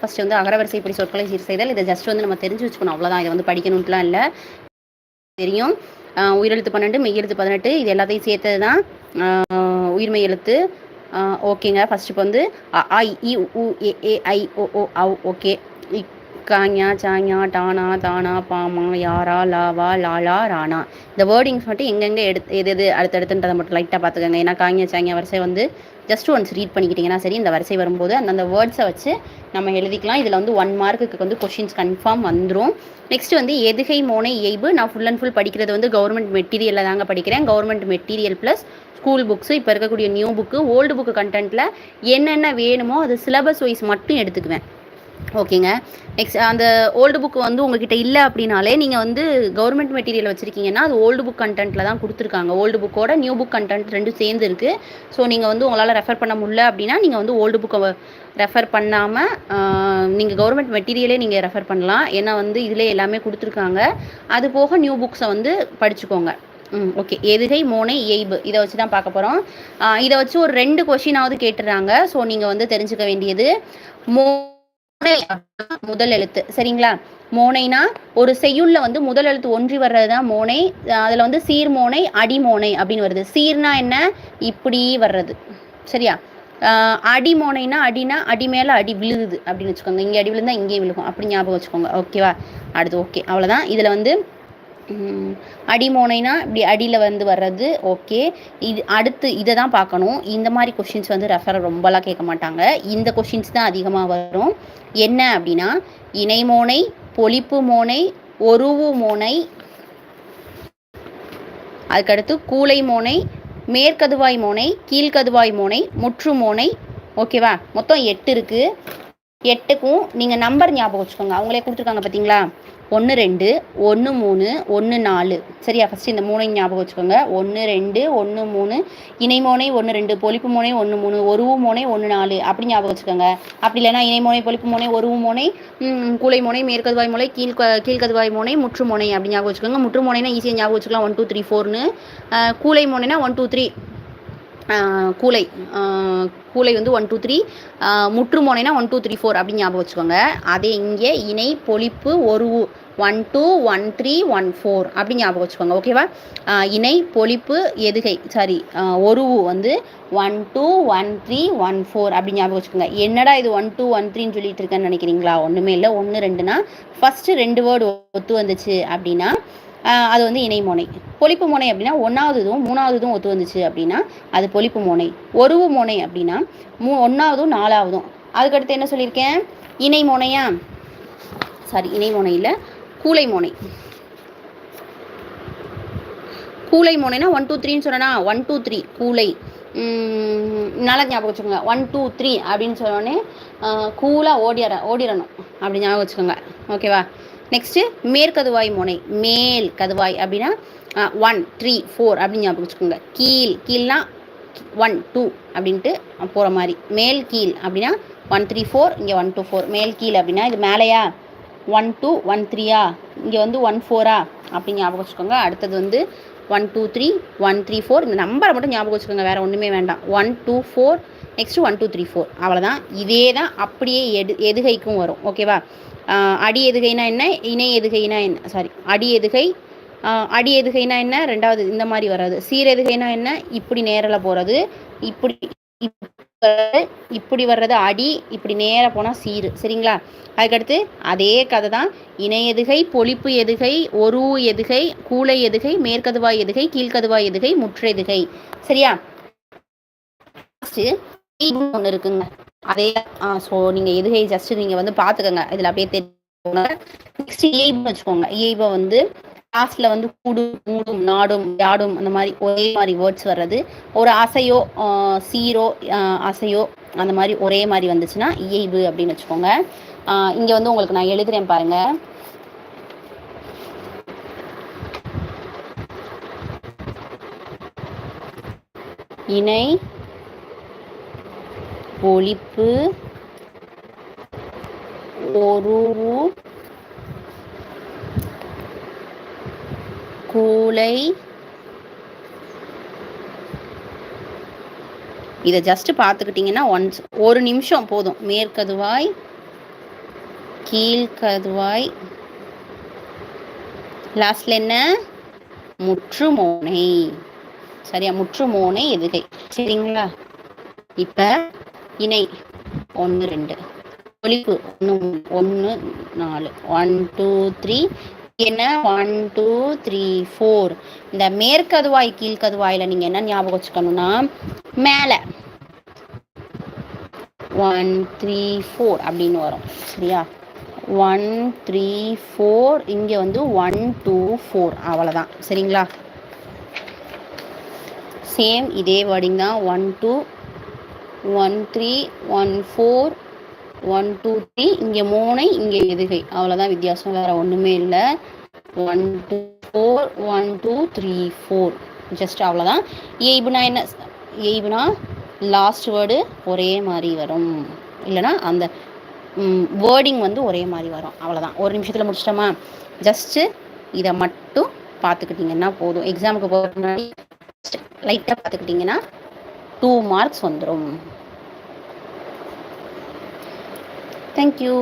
First வந்து அகரவரிசை இப்படி சொற்களை சீர் செய்தல். இதை ஜஸ்ட் வந்து நம்ம தெரிஞ்சு வச்சுக்கணும். அவ்வளோதான் இதை வந்து படிக்கணும்ட்டுலாம் இல்லை. தெரியும். உயிரெழுத்து பன்னெண்டு மெய்யெழுத்து பதினெட்டு. இது எல்லாத்தையும் சேர்த்தது தான் உயிர்மெய் எழுத்து. ஓகேங்க. ஃபஸ்ட்டு இப்போ வந்து ஐ இ உ ஏ ஏ ஐ ஓ ஓ ஓகே. காஞா சாஞா டானா தானா பாமா யாரா லாவா லாலா ராணா. இந்த வேர்டிங்ஸ் மட்டும் எங்கெங்கே எடுத்து எது எது அடுத்தடுத்துன்றதை மட்டும் லைட்டாக பார்த்துக்கோங்க. ஏன்னா காஞா சாஞா வரிசை வந்து ஜஸ்ட் ஒன்ஸ் ரீட் பண்ணிக்கிட்டிங்கன்னா சரி இந்த வரிசை வரும்போது அந்தந்த வேர்ட்ஸை வச்சு நம்ம எழுதிக்கலாம். இதில் வந்து ஒன் மார்க்குக்கு வந்து கொஷின்ஸ் கன்ஃபார்ம் வந்துடும் நெக்ஸ்ட் வந்து எதுகை மோனை இயைபு. நான் ஃபுல் அண்ட் ஃபுல் படிக்கிறது வந்து கவர்மெண்ட் மெட்டீரியலில் தாங்க படிக்கிறேன். Government material plus school books இப்போ இருக்கக்கூடிய நியூ புக்கு ஓல்டு புக்கு கண்டென்ட்டில் என்னென்ன வேணுமோ அது சிலபஸ் வைஸ் மட்டும் எடுத்துக்குவேன். ஓகேங்க. நெக்ஸ்ட் அந்த ஓல்டு புக் வந்து உங்ககிட்ட இல்லை அப்படின்னாலே நீங்கள் வந்து கவர்மெண்ட் மெட்டீரியல் வச்சுருக்கீங்கன்னா அது ஓல்டு புக் கண்டென்ட்டில் தான் கொடுத்துருக்காங்க. ஓல்டு புக்கோட நியூ புக் கண்டென்ட் ரெண்டும் சேர்ந்து இருக்குது ஸோ நீங்கள் வந்து உங்களால் ரெஃபர் பண்ண முடியல அப்படின்னா நீங்கள் வந்து ஓல்டு புக்கை ரெஃபர் பண்ணாமல் நீங்கள் கவர்மெண்ட் மெட்டீரியலே நீங்கள் ரெஃபர் பண்ணலாம். ஏன்னா வந்து இதிலே எல்லாமே கொடுத்துருக்காங்க. அது போக நியூ புக்ஸை வந்து படிச்சுக்கோங்க. ம் ஓகே. எதுகை மோனை எய்பு. இதை வச்சு தான் பார்க்க போகிறோம் இதை வச்சு ஒரு ரெண்டு கொஷினாவது கேட்டுடுறாங்க ஸோ நீங்கள் வந்து தெரிஞ்சுக்க வேண்டியது மோ முதல் எழுத்து சரிங்களா? மோனைனா ஒரு செய்யுள்ள வந்து முதல் எழுத்து ஒன்றி வர்றது தான் மோனை. அதுல வந்து சீர்மோனை அடிமோனை அப்படின்னு வருது. சீர்னா என்ன? இப்படி வர்றது. சரியா? அடி மோனைனா அடினா அடி மேல அடி விழுது அப்படின்னு வச்சுக்கோங்க. இங்கே அடி விழுந்தா இங்கேயும் விழுகும். அப்படி ஞாபகம் வச்சுக்கோங்க. ஓகேவா? அடுத்து ஓகே. அவ்வளோதான் இதில் வந்து அடிமோனைனா இப்படி அடியில் வந்து வர்றது ஓகே. இது அடுத்து இதை தான் பார்க்கணும். இந்த மாதிரி கொஷின்ஸ் வந்து ரெஃபர் ரொம்பலாம் கேட்க மாட்டாங்க. இந்த கொஷின்ஸ் தான் அதிகமாக வரும். என்ன அப்படின்னா இணைமோனை பொலிப்பு மோனை ஒருவு மோனை அதுக்கடுத்து கூலை மோனை மேற்கதுவாய் மோனை கீழ்கதுவாய் மோனை முற்று மோனை ஓகேவா? மொத்தம் எட்டு இருக்குது எட்டுக்கும் நீங்கள் நம்பர் ஞாபகம் வச்சுக்கோங்க. அவங்களே கொடுத்துருக்காங்க பார்த்தீங்களா ஒன்று ரெண்டு ஒன்று மூணு ஒன்று நாலு. சரியா? ஃபஸ்ட்டு இந்த மூணையும் ஞாபகம் வச்சுக்கோங்க. ஒன்று ரெண்டு ஒன்று மூணு இணைமோனை ஒன்று ரெண்டு பொலிப்பு மோனை ஒன்று மூணு ஒருவு மோனை ஒன்று நாலு. அப்படி ஞாபகம் வச்சுக்கோங்க. அப்படி இல்லைனா இணைமோனை பொலிப்பு மோனை ஒருவு மோனை கூலை மோனை மேற்கதுவாய் மோனை கீழ் கீழ்கதுவாய் மோனை முற்று மோனை. அப்படி ஞாபகம் வச்சுக்கோங்க. முற்று மோனைனா ஈஸியாக ஞாபகம் வச்சுக்கலாம். ஒன் டூ த்ரீ ஃபோர்னு கூலை மோனைனா ஒன் டூ த்ரீ கூலை. கூலை வந்து ஒன் டூ த்ரீ முற்றுமோனைனா ஒன் டூ த்ரீ ஃபோர் அப்படின்னு ஞாபகம் வச்சுக்கோங்க. அதே இங்கே இணை பொழிப்பு ஒரு one two one three one four அப்படி ஞாபகம் வச்சுக்கோங்க. ஓகேவா இணை பொழிப்பு எதுகை சாரி ஒரு வந்து one two one three one four அப்படி ஞாபகம் வச்சுக்கோங்க. என்னடா இது ஒன் டூ ஒன் த்ரீன்னு சொல்லிட்டு இருக்கேன்னு நினைக்கிறீங்களா? ஒன்றுமே இல்லை. ஒன்று ரெண்டுனா ஃபஸ்ட்டு ரெண்டு வேர்டு ஒத்து வந்துச்சு அப்படின்னா அது வந்து இணை மோனை. பொலிப்பு மோனை அப்படின்னா ஒன்றாவதும் மூணாவதும் ஒத்து வந்துச்சு அப்படின்னா அது பொலிப்பு மோனை. ஒருவு மோனை அப்படின்னா மூ ஒன்றாவதும் நாலாவதும். அதுக்கடுத்து என்ன சொல்லியிருக்கேன்? இணை மோனையா? சாரி இணை மோனை இல்லை கூலை மோனை. கூலை மோனைனா ஒன் டூ த்ரீன்னு சொன்னா ஒன் டூ த்ரீ கூலை. நல்லா ஞாபகம் வச்சுக்கோங்க. ஒன் டூ த்ரீ அப்படின்னு சொன்னோடனே கூலாக ஓடிற ஓடிடணும் அப்படி ஞாபகம் வச்சுக்கோங்க. ஓகேவா நெக்ஸ்ட்டு மேற்கதுவாய் முனை. மேல் கதுவாய் அப்படின்னா ஒன் த்ரீ ஃபோர் அப்படின்னு ஞாபகம் வச்சுக்கோங்க. கீழ் கீழ்னா ஒன் டூ அப்படின்ட்டு போகிற மாதிரி. மேல் கீழ் அப்படின்னா ஒன் த்ரீ ஃபோர் இங்கே ஒன் டூ ஃபோர் மேல் கீழ் அப்படின்னா இது மேலேயா? ஒன் டூ ஒன் த்ரீயா இங்கே வந்து ஒன் ஃபோரா அப்படி ஞாபகம் வச்சுக்கோங்க. அடுத்தது வந்து one two three one three four இந்த நம்பரை மட்டும் ஞாபகம் வச்சுக்கோங்க. வேறு ஒன்றுமே வேண்டாம். One two four next one two three four அவ்வளோதான் இதே தான் அப்படியே எடு எதுகைக்கும் வரும். ஓகேவா அடி எதுகைனா என்ன? இணை எதுகைனா என்ன? சாரி அடி எதுகை அடி எதுகைனா என்ன? ரெண்டாவது இந்த மாதிரி வராது. சீர் எதுகைனா என்ன? இப்படி நேரில் போகிறது இப்படி இப்படி வர்றது அடி இப்படி நேராக போனால் சீர். சரிங்களா? அதுக்கடுத்து அதே கதை தான் இணை எதுகை பொழிப்பு எதுகை ஒரு எதுகை கூளை எதுகை மேற்கதுவாய் எதுகை கீழ்கதுவாய் எதுகை முற்றெதுகை சரியா? ஒன்று இருக்குங்க. அதே ஸோ நீங்கள் எதுகை ஜஸ்ட் நீங்கள் வந்து பார்த்துக்கோங்க இதில் அப்படியே தெரிஞ்சுக்கோங்க. நெக்ஸ்ட் இயைபு வச்சுக்கோங்க. இயைபை வந்து லாஸ்ட்ல வந்து கூடு மூடும் நாடும் யாடும் அந்த மாதிரி ஒரே மாதிரி வேர்ட்ஸ் வர்றது. ஒரு அசையோ சீரோ அசையோ அந்த மாதிரி ஒரே மாதிரி வந்துச்சுன்னா இயைபு அப்படின்னு வச்சுக்கோங்க. இங்கே வந்து உங்களுக்கு நான் எழுதுறேன் பாருங்க. இணை பொழிப்பு ஒரு கூலை. இதை ஜஸ்ட் பார்த்துக்கிட்டிங்கன்னா ஒன்ஸ் ஒரு நிமிஷம் போதும். மேற்கதுவாய் கீழ்கதுவாய். லாஸ்ட்ல என்ன? முற்றுமோனை. சரியா முற்றுமோனை எதுகை. சரிங்களா? இப்போ இணை. ஒன்று ரெண்டு. ஒழிப்பு ஒன்று ஒன்று நாலு. ஒன் டூ த்ரீ என்ன? ஒன் டூ த்ரீ ஃபோர் இந்த மேற்கதுவாய் கீழ்கதுவாயில் நீங்கள் என்ன ஞாபகம் வச்சுக்கணும்னா மேலே. ஒன் த்ரீ ஃபோர் அப்படின்னு வரும். சரியா? ஒன் த்ரீ ஃபோர் இங்கே வந்து ஒன் டூ ஃபோர் அவ்வளோதான் சரிங்களா? சேம் இதே வேர்டிங் தான். One two one three one four one two three இங்கே மூணை இங்கே எதுகை. அவ்வளோதான் வித்தியாசம். வேறு ஒன்றுமே இல்லை. One two four one two three four just அவ்வளோதான் எய்புனா என்ன? எய்புனா லாஸ்ட் வேர்டு ஒரே மாதிரி வரும். இல்லைனா அந்த வேர்டிங் வந்து ஒரே மாதிரி வரும். அவ்வளோதான் ஒரு நிமிஷத்தில் முடிச்சிட்டோமா? ஜஸ்ட்டு இதை மட்டும் பார்த்துக்கிட்டிங்கன்னா போதும். எக்ஸாமுக்கு போகிற முன்னாடி லைட்டாக பார்த்துக்கிட்டிங்கன்னா டூ மார்க்ஸ் வந்துடும் தேங்க்யூ